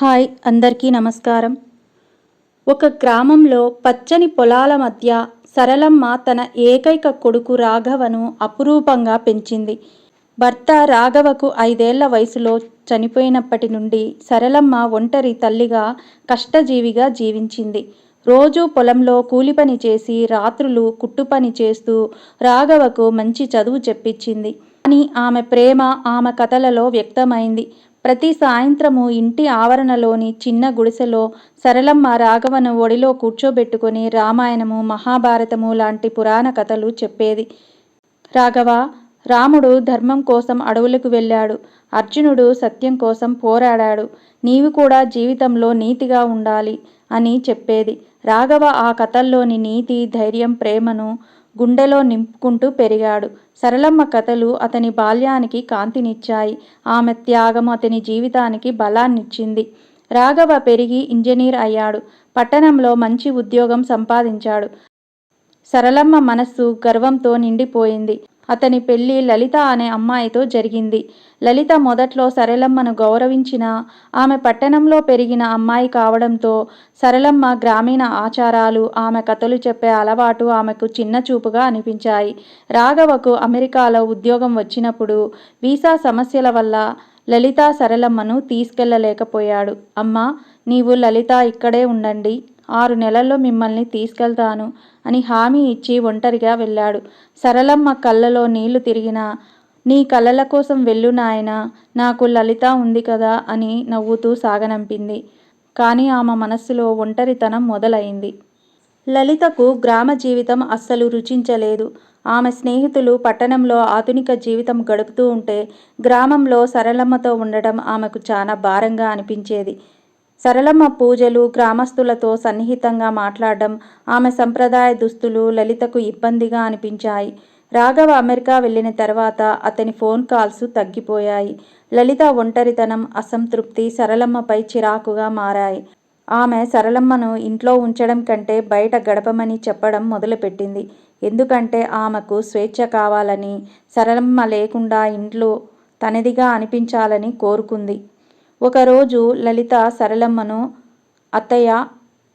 Hi అందరికీ నమస్కారం. ఒక గ్రామంలో పచ్చని పొలాల మధ్య సరళమ్మ తన ఏకైక కొడుకు రాఘవను అపురూపంగా పెంచింది. భర్త రాఘవకు ఐదేళ్ళ వయసులో చనిపోయినప్పటి నుండి సరళమ్మ ఒంటరి తల్లిగా కష్టజీవిగా జీవించింది. రోజూ పొలంలో కూలి పని చేసి రాత్రులు కుట్టు పని చేస్తూ రాఘవకు మంచి చదువు చెప్పించింది. కానీ ఆమె ప్రేమ ఆమె కథలలో వ్యక్తమైంది. ప్రతి సాయంత్రము ఇంటి ఆవరణలోని చిన్న గుడిసెలో సరళమ్మ రాఘవను ఒడిలో కూర్చోబెట్టుకొని రామాయణము మహాభారతము లాంటి పురాణ కథలు చెప్పేది. రాఘవ రాముడు ధర్మం కోసం అడవులకు వెళ్ళాడు. అర్జునుడు సత్యం కోసం పోరాడాడు. నీవు కూడా జీవితంలో నీతిగా ఉండాలి అని చెప్పేది. రాఘవ ఆ కథల్లోని నీతి ధైర్యం ప్రేమను గుండెలో నింపుకుంటూ పెరిగాడు. సరళమ్మ కథలు అతని బాల్యానికి కాంతినిచ్చాయి. ఆమె త్యాగం అతని జీవితానికి బలాన్నిచ్చింది. రాఘవ పెరిగి ఇంజనీర్ అయ్యాడు. పట్టణంలో మంచి ఉద్యోగం సంపాదించాడు. సరళమ్మ మనస్సు గర్వంతో నిండిపోయింది. అతని పెళ్ళి లలిత అనే అమ్మాయితో జరిగింది. లలిత మొదట్లో సరళమ్మను గౌరవించిన ఆమె పట్టణంలో పెరిగిన అమ్మాయి కావడంతో సరళమ్మ గ్రామీణ ఆచారాలు ఆమె కథలు చెప్పే అలవాటు ఆమెకు చిన్న చూపుగా అనిపించాయి. రాఘవకు అమెరికాలో ఉద్యోగం వచ్చినప్పుడు వీసా సమస్యల వల్ల లలిత సరళమ్మను తీసుకెళ్ళలేకపోయాడు. అమ్మా నీవు లలిత ఇక్కడే ఉండండి. ఆరు నెలల్లో మిమ్మల్ని తీసుకెళ్తాను అని హామీ ఇచ్చి ఒంటరిగా వెళ్ళాడు. సరళమ్మ కళ్ళలో నీళ్ళు తిరిగినా నీ కలల కోసం వెళ్ళు నాయన నాకు లలిత ఉంది కదా అని నవ్వుతూ సాగనంపింది. కానీ ఆమె మనస్సులో ఒంటరితనం మొదలైంది. లలితకు గ్రామ జీవితం అస్సలు రుచించలేదు. ఆమె స్నేహితులు పట్టణంలో ఆధునిక జీవితం గడుపుతూ ఉంటే గ్రామంలో సరళమ్మతో ఉండడం ఆమెకు చాలా భారంగా అనిపించేది. సరళమ్మ పూజలు గ్రామస్తులతో సన్నిహితంగా మాట్లాడడం ఆమె సంప్రదాయ దుస్తులు లలితకు ఇబ్బందిగా అనిపించాయి. రాఘవ అమెరికా వెళ్ళిన తర్వాత అతని ఫోన్ కాల్స్ తగ్గిపోయాయి. లలిత ఒంటరితనం అసంతృప్తి సరళమ్మపై చిరాకుగా మారాయి. ఆమె సరళమ్మను ఇంట్లో ఉంచడం కంటే బయట గడపమని చెప్పడం మొదలుపెట్టింది. ఎందుకంటే ఆమెకు స్వేచ్ఛ కావాలని సరళమ్మ లేకుండా ఇంట్లో తనదిగా అనిపించాలని కోరుకుంది. ఒకరోజు లలిత సరళమ్మను అత్తయ్య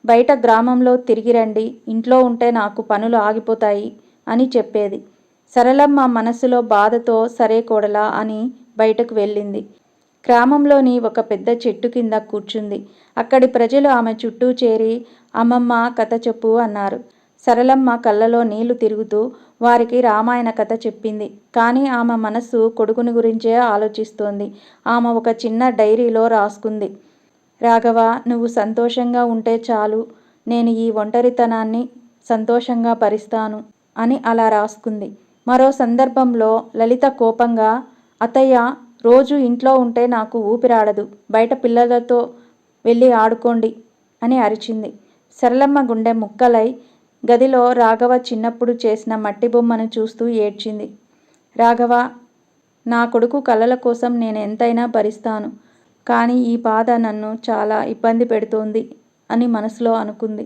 బయట గ్రామంలో తిరిగి రండి. ఇంట్లో ఉంటే నాకు పనులు ఆగిపోతాయి అని చెప్పేది. సరళమ్మ మనసులో బాధతో సరే కోడలా అని బయటకు వెళ్ళింది. గ్రామంలోని ఒక పెద్ద చెట్టు కింద కూర్చుంది. అక్కడి ప్రజలు ఆమె చుట్టూ చేరి అమ్మమ్మ కథ చెప్పు అన్నారు. సరళమ్మ కళ్ళలో నీళ్ళు తిరుగుతూ వారికి రామాయణ కథ చెప్పింది. కానీ ఆమె మనస్సు కొడుకుని గురించే ఆలోచిస్తోంది. ఆమె ఒక చిన్న డైరీలో రాసుకుంది. రాఘవ నువ్వు సంతోషంగా ఉంటే చాలు. నేను ఈ ఒంటరితనాన్ని సంతోషంగా భరిస్తాను అని అలా రాసుకుంది. మరో సందర్భంలో లలిత కోపంగా అతయ్య రోజు ఇంట్లో ఉంటే నాకు ఊపిరాడదు. బయట పిల్లలతో వెళ్ళి ఆడుకోండి అని అరిచింది. సరళమ్మ గుండె ముక్కలై గదిలో రాఘవ చిన్నప్పుడు చేసిన మట్టి బొమ్మను చూస్తూ ఏడ్చింది. రాఘవ నా కొడుకు కలల కోసం నేను ఎంతైనా భరిస్తాను కానీ ఈ బాధ నన్ను చాలా ఇబ్బంది పెడుతోంది అని మనసులో అనుకుంది.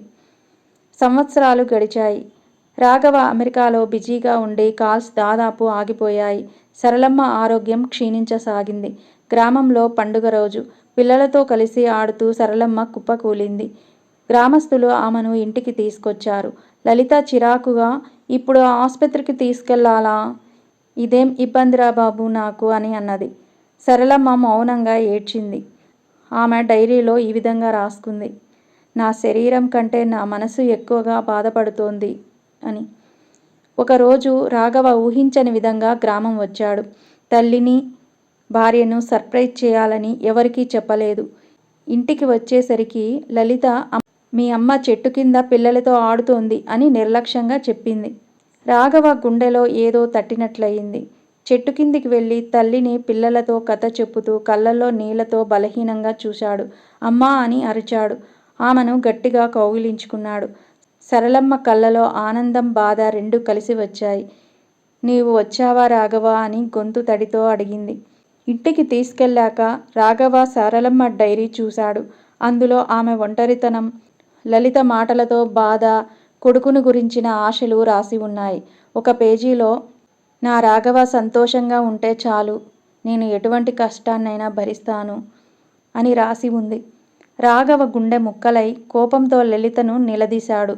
సంవత్సరాలు గడిచాయి. రాఘవ అమెరికాలో బిజీగా ఉండి కాల్స్ దాదాపు ఆగిపోయాయి. సరళమ్మ ఆరోగ్యం క్షీణించసాగింది. గ్రామంలో పండుగ రోజు. పిల్లలతో కలిసి ఆడుతూ సరళమ్మ కుప్పకూలింది. గ్రామస్తులు ఆమెను ఇంటికి తీసుకొచ్చారు. లలిత చిరాకుగా ఇప్పుడు ఆసుపత్రికి తీసుకెళ్ళాలా? ఇదేం ఇబ్బందిరా బాబు నాకు అని అన్నది. సరళమ్మ మౌనంగా ఏడ్చింది. ఆమె డైరీలో ఈ విధంగా రాసుకుంది. నా శరీరం కంటే నా మనసు ఎక్కువగా బాధపడుతోంది అని. ఒకరోజు రాఘవ ఊహించని విధంగా గ్రామం వచ్చాడు. తల్లిని భార్యను సర్ప్రైజ్ చేయాలని ఎవరికీ చెప్పలేదు. ఇంటికి వచ్చేసరికి లలిత మీ అమ్మ చెట్టు కింద పిల్లలతో ఆడుతోంది అని నిర్లక్ష్యంగా చెప్పింది. రాఘవ గుండెలో ఏదో తట్టినట్లయింది. చెట్టు కిందికి వెళ్ళి తల్లిని పిల్లలతో కథ చెప్పుతూ కళ్ళల్లో నీళ్ళతో బలహీనంగా చూశాడు. అమ్మా అని అరిచాడు. ఆమెను గట్టిగా కౌగిలించుకున్నాడు. సరళమ్మ కళ్ళలో ఆనందం బాధ రెండు కలిసి వచ్చాయి. నీవు వచ్చావా రాఘవ అని గొంతు తడితో అడిగింది. ఇంటికి తీసుకెళ్ళాక రాఘవ సరళమ్మ డైరీ చూశాడు. అందులో ఆమె ఒంటరితనం లలిత మాటలతో బాధ కొడుకును గురించిన ఆశలు రాసి ఉన్నాయి ఒక పేజీలో నా రాఘవ సంతోషంగా ఉంటే చాలు నేను ఎటువంటి కష్టాన్నైనా భరిస్తాను అని రాసి ఉంది రాఘవ గుండె ముక్కలై కోపంతో లలితను నిలదీశాడు.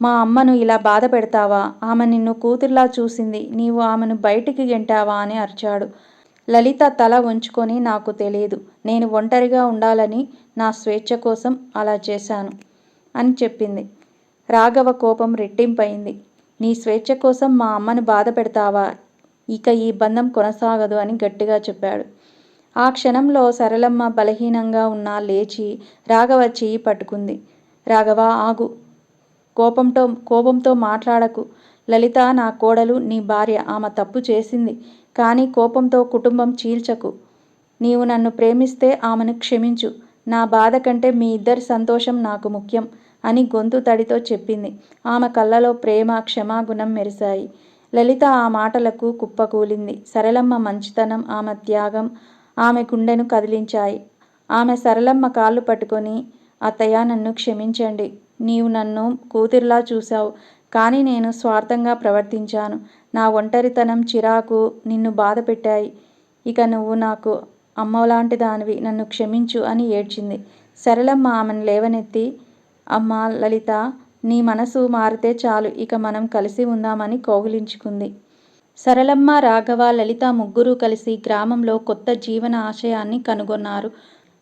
మా అమ్మను ఇలా బాధ పెడతావా? ఆమె నిన్ను కూతుర్లా చూసింది. నీవు ఆమెను బయటికి గెంటావా? అని అరిచాడు. లలిత తల వంచుకొని నాకు తెలియదు నేను ఒంటరిగా ఉండాలని నా స్వేచ్ఛ కోసం అలా చేశాను అని చెప్పింది. రాఘవ కోపం రెట్టింపయింది. నీ స్వేచ్ఛ కోసం మా అమ్మను బాధ పెడతావా? ఇక ఈ బంధం కొనసాగదు అని గట్టిగా చెప్పాడు. ఆ క్షణంలో సరళమ్మ బలహీనంగా ఉన్నా లేచి రాఘవ చెయ్యి పట్టుకుంది. రాఘవ ఆగు. కోపంతో కోపంతో మాట్లాడకు. లలిత నా కోడలు, నీ భార్య. ఆమె తప్పు చేసింది. కానీ కోపంతో కుటుంబం చీల్చకు. నీవు నన్ను ప్రేమిస్తే ఆమెను క్షమించు. నా బాధ కంటే మీ ఇద్దరి సంతోషం నాకు ముఖ్యం అని గొంతు తడితో చెప్పింది. ఆమె కళ్ళలో ప్రేమ, క్షమాగుణం మెరిశాయి. లలిత ఆ మాటలకు కుప్పకూలింది. సరళమ్మ మంచితనం, ఆమె త్యాగం ఆమె గుండెను కదిలించాయి. ఆమె సరళమ్మ కాళ్ళు పట్టుకొని అత్తయ్య నన్ను క్షమించండి. నీవు నన్ను కూతురిలా చూశావు. కానీ నేను స్వార్థంగా ప్రవర్తించాను. నా ఒంటరితనం, చిరాకు నిన్ను బాధపెట్టాయి. ఇక నువ్వు నాకు అమ్మలాంటి దానివి నన్ను క్షమించు అని ఏడ్చింది. సరళమ్మ ఆమెను లేవనెత్తి అమ్మా లలిత నీ మనసు మారితే చాలు. ఇక మనం కలిసి ఉందామని కౌగిలించుకుంది. సరళమ్మ, రాఘవ, లలిత ముగ్గురూ కలిసి గ్రామంలో కొత్త జీవన ఆశయాన్ని కనుగొన్నారు.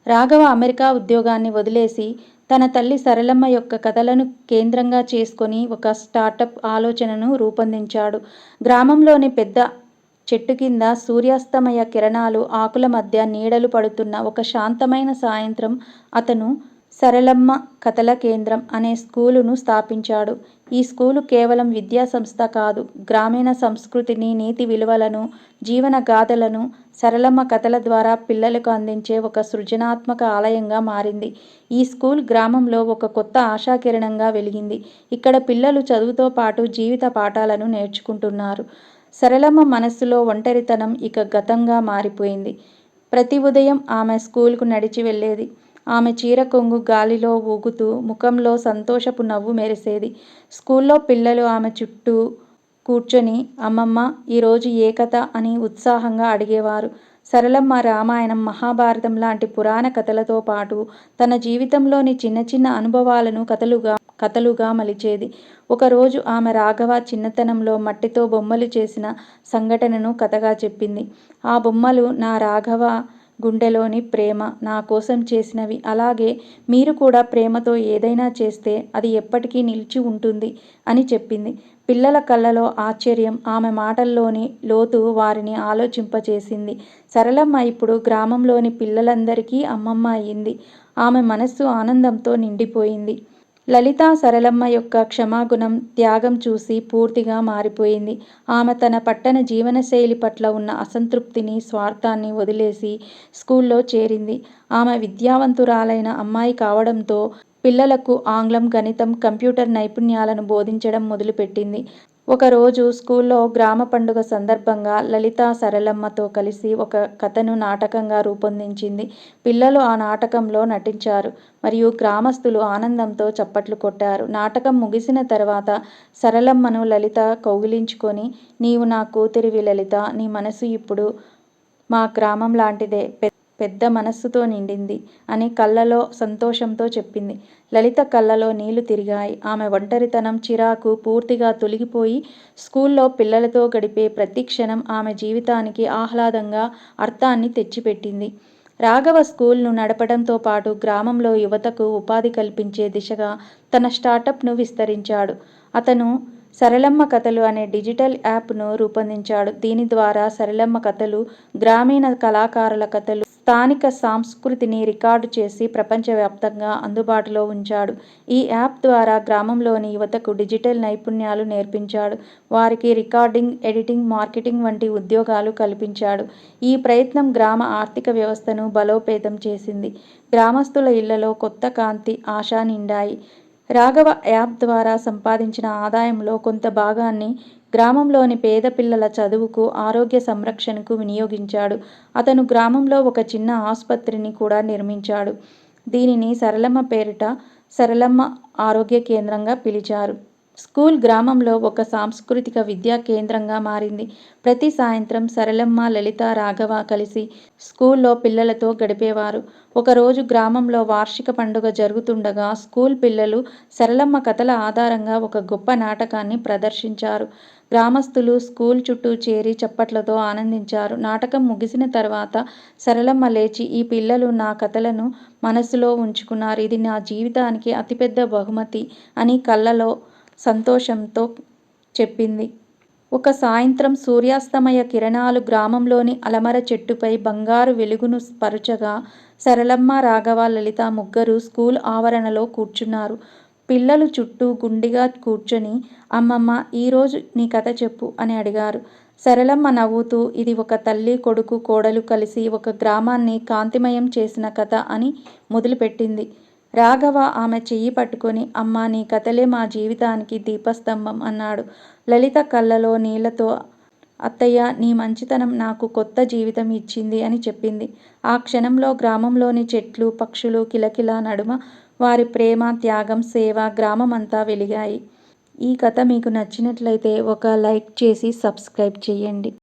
రాఘవ అమెరికా ఉద్యోగాన్ని వదిలేసి తన తల్లి సరళమ్మ యొక్క కథలను కేంద్రంగా చేసుకొని ఒక స్టార్టప్ ఆలోచనను రూపొందించాడు. గ్రామంలోని పెద్ద చెట్టు కింద సూర్యాస్తమయ కిరణాలు ఆకుల మధ్య నీడలు పడుతున్న ఒక శాంతమైన సాయంత్రం అతను సరళమ్మ కథల కేంద్రం అనే స్కూలును స్థాపించాడు. ఈ స్కూలు కేవలం విద్యా సంస్థ కాదు. గ్రామీణ సంస్కృతిని, నీతి విలువలను, జీవన గాథలను సరళమ్మ కథల ద్వారా పిల్లలకు అందించే ఒక సృజనాత్మక ఆలయంగా మారింది. ఈ స్కూల్ గ్రామంలో ఒక కొత్త ఆశాకిరణంగా వెలిగింది. ఇక్కడ పిల్లలు చదువుతో పాటు జీవిత పాఠాలను నేర్చుకుంటున్నారు. సరళమ్మ మనస్సులో ఒంటరితనం ఇక గతంగా మారిపోయింది. ప్రతి ఉదయం ఆమె స్కూల్కు నడిచి వెళ్ళేది. ఆమె చీర కొంగు గాలిలో ఊగుతూ ముఖంలో సంతోషపు నవ్వు మెరిసేది. స్కూల్లో పిల్లలు ఆమె చుట్టూ కూర్చొని అమ్మమ్మ ఈరోజు ఏ కథ? అని ఉత్సాహంగా అడిగేవారు. సరళమ్మ రామాయణం, మహాభారతం లాంటి పురాణ కథలతో పాటు తన జీవితంలోని చిన్న చిన్న అనుభవాలను కథలుగా కథలుగా మలిచేది. ఒకరోజు ఆమె రాఘవ చిన్నతనంలో మట్టితో బొమ్మలు చేసిన సంఘటనను కథగా చెప్పింది. ఆ బొమ్మలు నా రాఘవ గుండెలోని ప్రేమ నా కోసం చేసినవి. అలాగే మీరు కూడా ప్రేమతో ఏదైనా చేస్తే అది ఎప్పటికీ నిలిచి ఉంటుంది అని చెప్పింది. పిల్లల కళ్ళలో ఆశ్చర్యం, ఆమె మాటల్లోని లోతు వారిని ఆలోచింపచేసింది. సరళమ్మ ఇప్పుడు గ్రామంలోని పిల్లలందరికీ అమ్మమ్మ అయింది. ఆమె మనస్సు ఆనందంతో నిండిపోయింది. లలిత సరళమ్మ యొక్క క్షమాగుణం, త్యాగం చూసి పూర్తిగా మారిపోయింది. ఆమె తన పట్టణ జీవనశైలి పట్ల ఉన్న అసంతృప్తిని, స్వార్థాన్ని వదిలేసి స్కూల్లో చేరింది. ఆమె విద్యావంతురాలైన అమ్మాయి కావడంతో పిల్లలకు ఆంగ్లం, గణితం, కంప్యూటర్ నైపుణ్యాలను బోధించడం మొదలుపెట్టింది. ఒకరోజు స్కూల్లో గ్రామ పండుగ సందర్భంగా లలిత సరళమ్మతో కలిసి ఒక కథను నాటకంగా రూపొందించింది. పిల్లలు ఆ నాటకంలో నటించారు. మరియు గ్రామస్తులు ఆనందంతో చప్పట్లు కొట్టారు. నాటకం ముగిసిన తర్వాత సరళమ్మను లలిత కౌగిలించుకొని నీవు నా కూతురివి లలిత. నీ మనసు ఇప్పుడు మా గ్రామం లాంటిదే. పెద్ద మనస్సుతో నిండింది అని కళ్ళలో సంతోషంతో చెప్పింది. లలిత కళ్ళలో నీళ్ళు తిరిగాయి. ఆమె ఒంటరితనం, చిరాకు పూర్తిగా తొలగిపోయి స్కూల్లో పిల్లలతో గడిపే ప్రతి క్షణం ఆమె జీవితానికి ఆహ్లాదంగా, అర్థాన్ని తెచ్చిపెట్టింది. రాఘవ స్కూల్ను నడపడంతో పాటు గ్రామంలో యువతకు ఉపాధి కల్పించే దిశగా తన స్టార్టప్ను విస్తరించాడు. అతను సరళమ్మ కథలు అనే డిజిటల్ యాప్ను రూపొందించాడు. దీని ద్వారా సరళమ్మ కథలు, గ్రామీణ కళాకారుల కథలు, స్థానిక సంస్కృతిని రికార్డు చేసి ప్రపంచవ్యాప్తంగా అందుబాటులో ఉంచాడు. ఈ యాప్ ద్వారా గ్రామంలోని యువతకు డిజిటల్ నైపుణ్యాలు నేర్పించాడు. వారికి రికార్డింగ్, ఎడిటింగ్, మార్కెటింగ్ వంటి ఉద్యోగాలు కల్పించాడు. ఈ ప్రయత్నం గ్రామ ఆర్థిక వ్యవస్థను బలోపేతం చేసింది. గ్రామస్తుల ఇళ్ళలో కొత్త కాంతి, ఆశ నిండాయి. రాఘవ యాప్ ద్వారా సంపాదించిన ఆదాయంలో కొంత భాగాన్ని గ్రామంలోని పేద పిల్లల చదువుకు, ఆరోగ్య సంరక్షణకు వినియోగించాడు. అతను గ్రామంలో ఒక చిన్న ఆసుపత్రిని కూడా నిర్మించాడు. దీనిని సరళమ్మ పేరిట సరళమ్మ ఆరోగ్య కేంద్రంగా పిలిచారు. స్కూల్ గ్రామంలో ఒక సాంస్కృతిక విద్యా కేంద్రంగా మారింది ప్రతి సాయంత్రం సరళమ్మ లలిత రాఘవ కలిసి స్కూల్లో పిల్లలతో గడిపేవారు ఒకరోజు గ్రామంలో వార్షిక పండుగ జరుగుతుండగా స్కూల్ పిల్లలు సరళమ్మ కథల ఆధారంగా ఒక గొప్ప నాటకాన్ని ప్రదర్శించారు గ్రామస్తులు స్కూల్ చుట్టూ చేరి చప్పట్లతో ఆనందించారు. నాటకం ముగిసిన తర్వాత సరళమ్మ లేచి ఈ పిల్లలు నా కథలను మనసులో ఉంచుకున్నారు. ఇది నా జీవితానికి అతిపెద్ద బహుమతి అని కళ్ళలో సంతోషంతో చెప్పింది. ఒక సాయంత్రం సూర్యాస్తమయ కిరణాలు గ్రామంలోని అలమర చెట్టుపై బంగారు వెలుగును పరుచగా సరళమ్మ రాఘవ లలిత ముగ్గురు స్కూల్ ఆవరణలో కూర్చున్నారు. పిల్లలు చుట్టూ గుండిగా కూర్చొని అమ్మమ్మ ఈరోజు నీ కథ చెప్పు అని అడిగారు. సరళమ్మ నవ్వుతూ ఇది ఒక తల్లి కొడుకు కోడలు కలిసి ఒక గ్రామాన్ని కాంతిమయం చేసిన కథ అని మొదలుపెట్టింది. రాఘవ ఆమె చెయ్యి పట్టుకొని అమ్మ నీ కథలే మా జీవితానికి దీపస్తంభం అన్నాడు. లలిత కళ్ళలో నీళ్ళతో అత్తయ్య నీ మంచితనం నాకు కొత్త జీవితం ఇచ్చింది అని చెప్పింది. ఆ క్షణంలో గ్రామంలోని చెట్లు పక్షులు కిలకిల నడుమ వారి ప్రేమ త్యాగం సేవ గ్రామమంతా వెలిగాయి. ఈ కథ మీకు నచ్చినట్లయితే ఒక లైక్ చేసి సబ్స్క్రైబ్ చేయండి.